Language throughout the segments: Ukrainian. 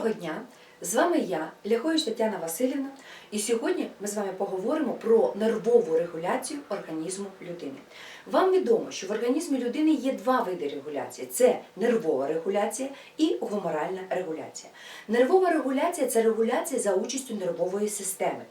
Доброго дня! З вами я, Ляхович Тетяна Васильівна, і сьогодні ми з вами поговоримо про нервову регуляцію організму людини. Вам відомо, що в організмі людини є два види регуляції: це нервова регуляція і гуморальна регуляція. Нервова регуляція це регуляція за участю нервової системи.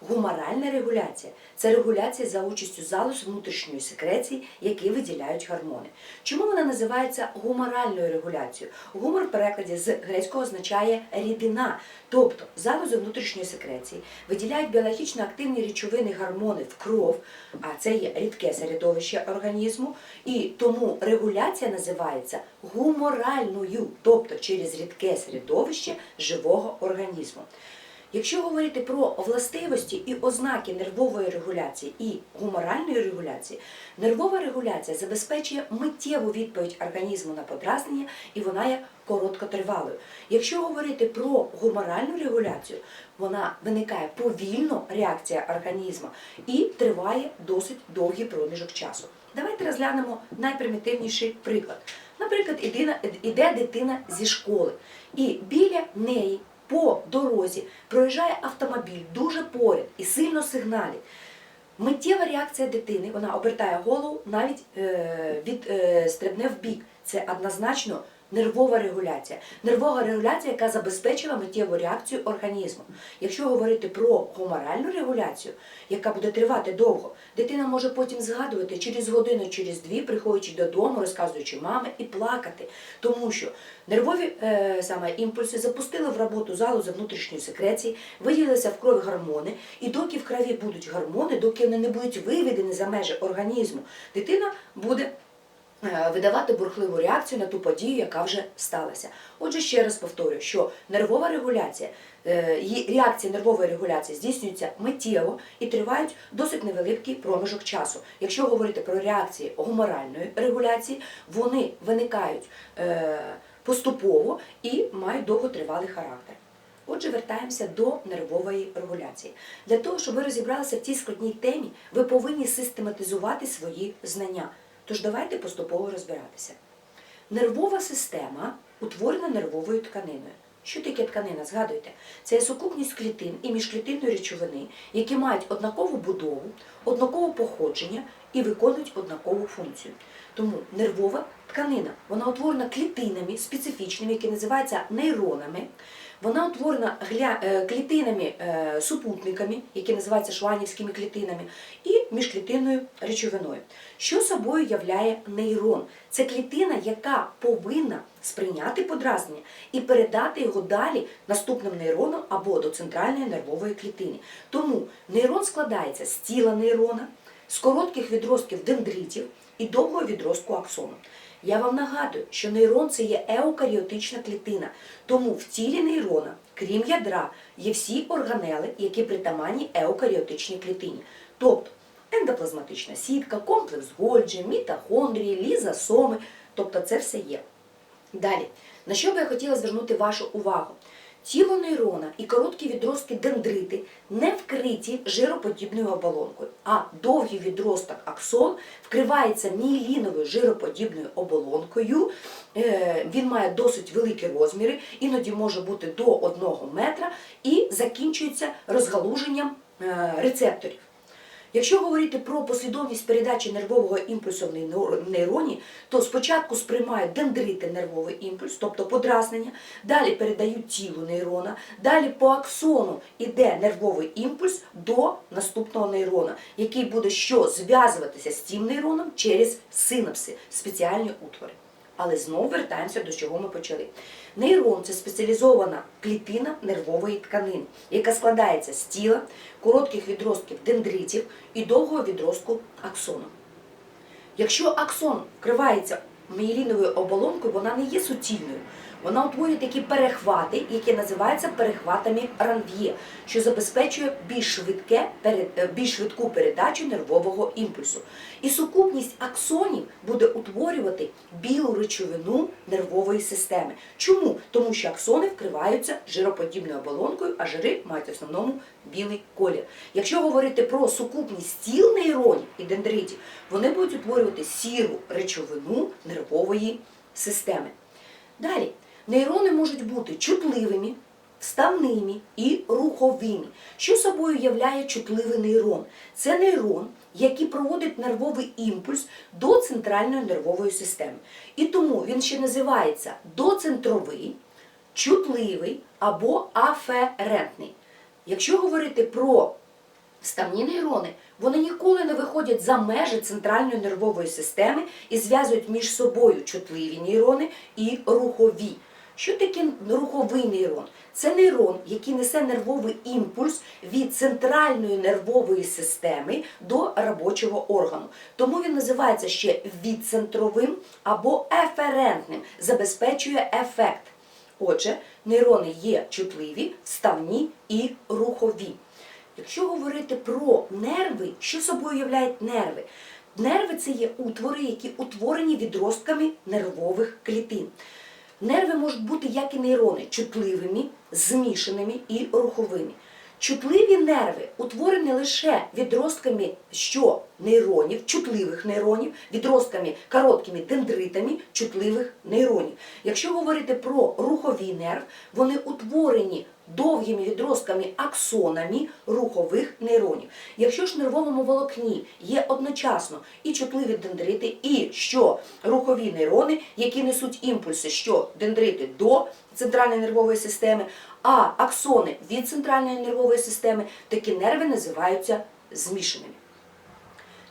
Гуморальна регуляція це регуляція за участю залоз внутрішньої секреції, які виділяють гормони. Чому вона називається гуморальною регуляцією? Гумор в перекладі з грецького означає рідина, тобто залози внутрішньої секреції виділяють біологічно активні речовини гормони в кров, а це є рідке середовище організму, і тому регуляція називається гуморальною, тобто через рідке середовище живого організму. Якщо говорити про властивості і ознаки нервової регуляції і гуморальної регуляції, нервова регуляція забезпечує миттєву відповідь організму на подразнення і вона є короткотривалою. Якщо говорити про гуморальну регуляцію, вона виникає повільно реакція організму і триває досить довгий проміжок часу. Давайте розглянемо найпримітивніший приклад. Наприклад, іде дитина зі школи, і біля неї по дорозі проїжджає автомобіль дуже поряд і сильно сигналить. Миттєва реакція дитини, вона обертає голову, навіть е, від е, стрибне в бік. Це однозначно нервова регуляція. Нервова регуляція, яка забезпечила миттєву реакцію організму. Якщо говорити про гуморальну регуляцію, яка буде тривати довго, дитина може потім згадувати через годину, через дві, приходячи додому, розказуючи мами, і плакати, тому що нервові е, саме імпульси запустили в роботу залози внутрішньої секреції, виділилися в крові гормони, і доки в крові будуть гормони, доки вони не будуть виведені за межі організму, дитина буде видавати бурхливу реакцію на ту подію, яка вже сталася. Отже, ще раз повторюю, що нервова регуляція, е, її реакція нервової регуляції здійснюється миттєво і тривають досить невеликий проміжок часу. Якщо говорити про реакції гуморальної регуляції, вони виникають е, поступово і мають довготривалий характер. Отже, вертаємося до нервової регуляції. Для того, щоб ви розібралися в цій складній темі, ви повинні систематизувати свої знання. Тож давайте поступово розбиратися. Нервова система утворена нервовою тканиною. Що таке тканина? Згадуйте, це є сукупність клітин і міжклітинної речовини, які мають однакову будову, однакове походження і виконують однакову функцію. Тому нервова тканина вона утворена клітинами специфічними, які називаються нейронами. Вона утворена гля- е, клітинами е, які називаються шванівськими клітинами, і міжклітинною речовиною. Що собою являє нейрон? Це клітина, яка повинна сприйняти подразнення і передати його далі наступним нейронам або до центральної нервової клітини. Тому нейрон складається з тіла нейрона, з коротких відростків дендритів і довгого відростку аксону. Я вам нагадую, що нейрон це є еукаріотична клітина, тому в тілі нейрона, крім ядра, є всі органели, які притаманні еукаріотичній клітині. Тобто ендоплазматична сітка, комплекс Гольджі, мітохондрії, лізосоми, тобто це все є. Далі, на що би я хотіла звернути вашу увагу? Тіло нейрона і короткі відростки дендрити не вкриті жироподібною оболонкою, а довгий відросток аксон вкривається мієліновою жироподібною оболонкою. Е, Він має досить великі розміри, іноді може бути до 1 метра і закінчується розгалуженням е, рецепторів. Якщо говорити про послідовність передачі нервового імпульсу в нейроні, то спочатку сприймають дендрити нервовий імпульс, тобто подразнення, далі передають тілу нейрона, далі по аксону йде нервовий імпульс до наступного нейрона, який буде що зв'язуватися з цим нейроном через синапси, спеціальні утвори. Але знову вертаємося до чого ми почали. Нейрон це спеціалізована клітина нервової тканини, яка складається з тіла, коротких відростків дендритів і довгого відростку аксону. Якщо аксон вкривається мієліновою оболонкою, вона не є суцільною. Вона утворює такі перехвати, які називаються перехватами ранв'є, що забезпечує більш, швидке, е, більш швидку передачу нервового імпульсу. І сукупність аксонів буде утворювати білу речовину нервової системи. Чому? Тому що аксони вкриваються жироподібною оболонкою, а жири мають в основному білий колір. Якщо говорити про сукупність тіл нейронів і дендритів, вони будуть утворювати сіру речовину нервової системи. Далі, Нейрони можуть бути чутливими, вставними і руховими. Що собою являє чутливий нейрон? Це нейрон, який проводить нервовий імпульс до центральної нервової системи. І тому він ще називається доцентровий, чутливий або аферентний. Якщо говорити про Вставні нейрони вони ніколи не виходять за межі центральної нервової системи і зв'язують між собою чутливі нейрони і рухові. Що таке руховий нейрон? Це нейрон, який несе нервовий імпульс від центральної нервової системи до робочого органу. Тому він називається ще відцентровим або еферентним, забезпечує ефект. Отже, нейрони є чутливі, вставні і рухові. Якщо говорити про нерви, що собою являють нерви? Нерви це є утвори, які утворені відростками нервових клітин. Нерви можуть бути як і нейрони, чутливими, змішаними і руховими. Чутливі нерви утворені лише відростками що нейронів, чутливих нейронів, відростками короткими дендритами чутливих нейронів. Якщо говорити про руховий нерв, вони утворені довгими відростками аксонами рухових нейронів. Якщо ж в нервовому волокні є одночасно і чутливі дендрити, і що рухові нейрони, які несуть імпульси, що дендрити до центральної нервової системи, а аксони від центральної нервової системи, такі нерви називаються змішаними.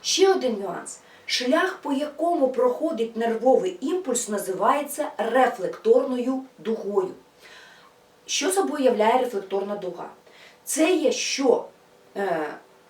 Ще один нюанс. Шлях, по якому проходить нервовий імпульс, називається рефлекторною дугою. Що собою являє рефлекторна дуга? Це є що е,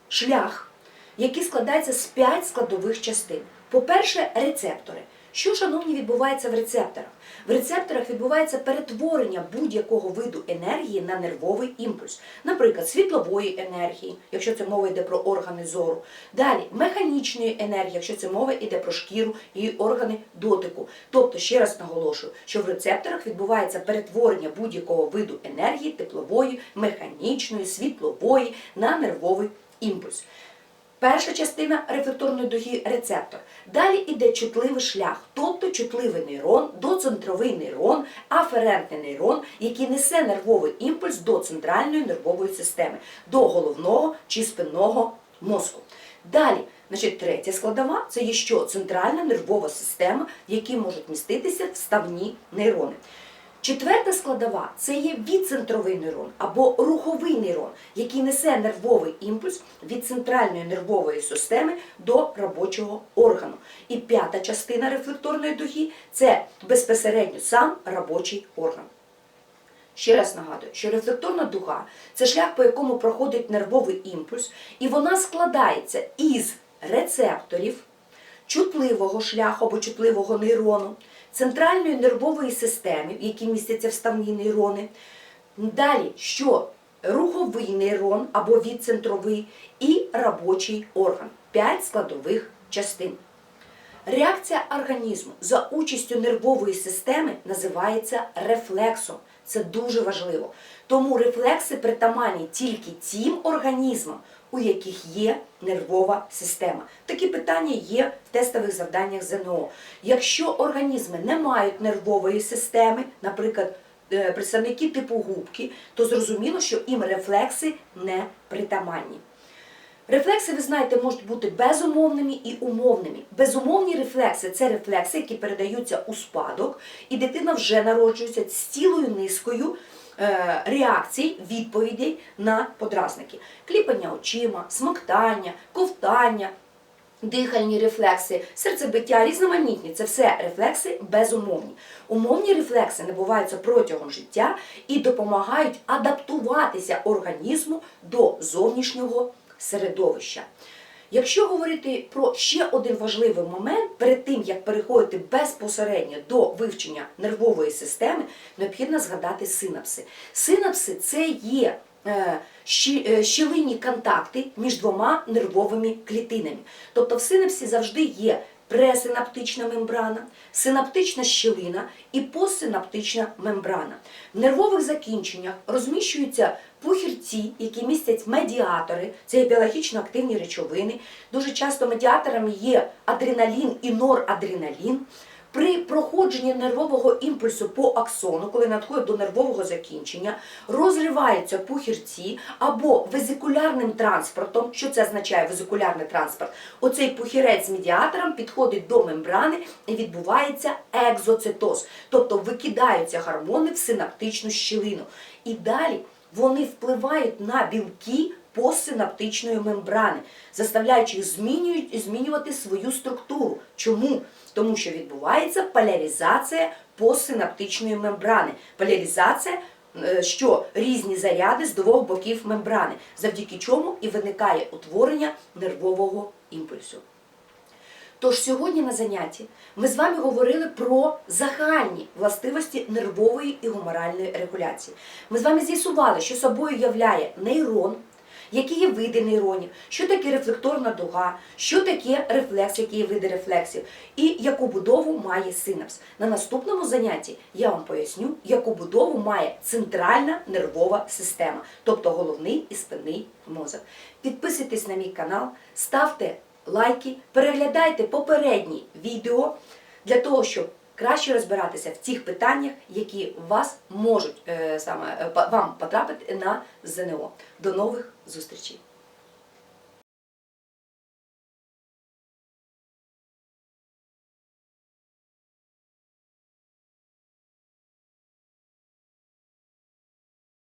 шлях, який складається з п'ять складових частин. По-перше, рецептори. Що, шановні, відбувається в рецепторах? В рецепторах відбувається перетворення будь-якого виду енергії на нервовий імпульс, наприклад, світлової енергії, якщо це мова йде про органи зору. Далі механічної енергії, якщо це мова йде про шкіру і органи дотику. Тобто, ще раз наголошую, що в рецепторах відбувається перетворення будь-якого виду енергії, теплової, механічної, світлової на нервовий імпульс. Перша частина рефлекторної дуги рецептор. Далі йде чутливий шлях, тобто чутливий нейрон, доцентровий нейрон, аферентний нейрон, який несе нервовий імпульс до центральної нервової системи, до головного чи спинного мозку. Далі, значить, третя складова це є що? Центральна нервова система, в якій можуть міститися вставні нейрони. Четверта складова це є відцентровий нейрон або руховий нейрон, який несе нервовий імпульс від центральної нервової системи до робочого органу. І п'ята частина рефлекторної дуги це безпосередньо сам робочий орган. Ще раз нагадую, що рефлекторна дуга це шлях, по якому проходить нервовий імпульс, і вона складається із рецепторів, чутливого шляху або чутливого нейрону, центральної нервової системи, в якій містяться вставні нейрони. Далі, що руховий нейрон або відцентровий і робочий орган. П'ять складових частин. Реакція організму за участю нервової системи називається рефлексом. Це дуже важливо. Тому рефлекси притаманні тільки тим організмам, у яких є нервова система. Такі питання є в тестових завданнях ЗНО. Якщо організми не мають нервової системи, наприклад, е, представники типу губки, то зрозуміло, що їм рефлекси не притаманні. Рефлекси, ви знаєте, можуть бути безумовними і умовними. Безумовні рефлекси це рефлекси, які передаються у спадок, і дитина вже народжується з цілою низкою е, реакцій, відповідей на подразники. Кліпання очима, смоктання, ковтання, дихальні рефлекси, серцебиття, різноманітні це все рефлекси безумовні. Умовні рефлекси набуваються протягом життя і допомагають адаптуватися організму до зовнішнього середовища. Якщо говорити про ще один важливий момент, перед тим як переходити безпосередньо до вивчення нервової системи, необхідно згадати синапси. Синапси це є е, е, щілинні контакти між двома нервовими клітинами. Тобто в синапсі завжди є пресинаптична мембрана, синаптична щілина і постсинаптична мембрана. В нервових закінченнях розміщуються пухірці, які містять медіатори, це є біологічно активні речовини. Дуже часто медіаторами є адреналін і норадреналін. При проходженні нервового імпульсу по аксону, коли надходить до нервового закінчення, розриваються пухірці або везикулярним транспортом. Що це означає везикулярний транспорт? Оцей пухірець з медіатором підходить до мембрани і відбувається екзоцитоз, тобто викидаються гормони в синаптичну щілину. І далі вони впливають на білки постсинаптичної мембрани, заставляючи їх змінювати свою структуру. Чому? Тому що відбувається поляризація постсинаптичної мембрани. Поляризація, е, що різні заряди з двох боків мембрани, завдяки чому і виникає утворення нервового імпульсу. Тож сьогодні на занятті ми з вами говорили про загальні властивості нервової і гуморальної регуляції. Ми з вами з'ясували, що собою являє нейрон, які є види нейронів, що таке рефлекторна дуга, що таке рефлекс, які є види рефлексів, і яку будову має синапс. На наступному занятті я вам поясню, яку будову має центральна нервова система, тобто головний і спинний мозок. Підписуйтесь на мій канал, ставте лайки, переглядайте попередні відео для того, щоб краще розбиратися в тих питаннях, які вас можуть е, саме е, вам потрапити на ЗНО. До нових зустрічей!